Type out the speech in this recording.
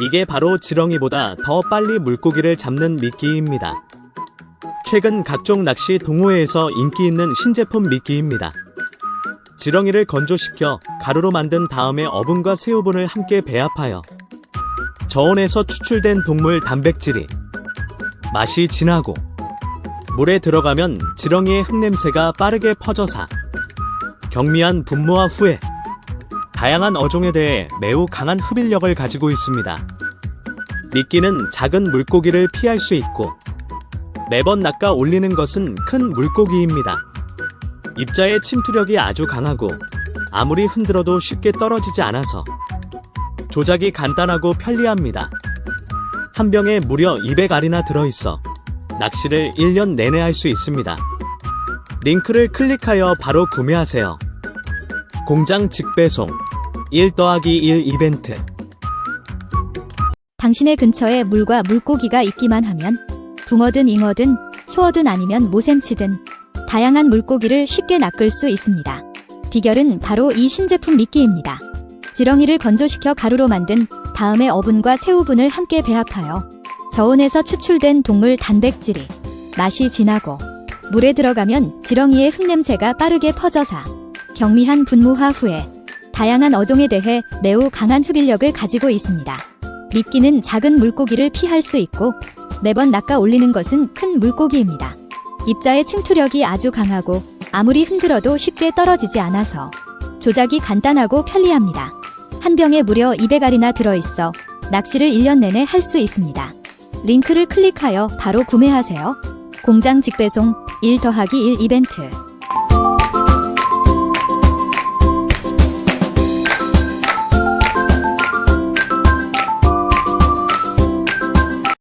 이게 바로 지렁이보다 더 빨리 물고기를 잡는 미끼입니다. 최근 각종 낚시 동호회에서 인기 있는 신제품 미끼입니다. 지렁이를 건조시켜 가루로 만든 다음에 어분과 새우분을 함께 배합하여 저온에서 추출된 동물 단백질이 맛이 진하고 물에 들어가면 지렁이의 흙냄새가 빠르게 퍼져서 경미한 분무와 후에 다양한 어종에 대해 매우 강한 흡입력을 가지고 있습니다. 미끼는 작은 물고기를 피할 수 있고 매번 낚아 올리는 것은 큰 물고기입니다. 입자의 침투력이 아주 강하고 아무리 흔들어도 쉽게 떨어지지 않아서 조작이 간단하고 편리합니다. 한 병에 무려 200알이나 들어있어 낚시를 1년 내내 할 수 있습니다. 링크를 클릭하여 바로 구매하세요. 공장 직배송 1 더하기 1 이벤트 당신의 근처에 물과 물고기가 있기만 하면 붕어든 잉어든 초어든 아니면 모샘치든 다양한 물고기를 쉽게 낚을 수 있습니다. 비결은 바로 이 신제품 미끼입니다. 지렁이를 건조시켜 가루로 만든 다음에 어분과 새우분을 함께 배합하여 저온에서 추출된 동물 단백질이 맛이 진하고 물에 들어가면 지렁이의 흙냄새가 빠르게 퍼져사 경미한 분무화 후에 다양한 어종에 대해 매우 강한 흡입력을 가지고 있습니다. 미끼는 작은 물고기를 피할 수 있고 매번 낚아 올리는 것은 큰 물고기입니다. 입자의 침투력이 아주 강하고 아무리 흔들어도 쉽게 떨어지지 않아서 조작이 간단하고 편리합니다. 한 병에 무려 200알이나 들어있어 낚시를 1년 내내 할 수 있습니다. 링크를 클릭하여 바로 구매하세요. 공장 직배송 1 더하기 1 이벤트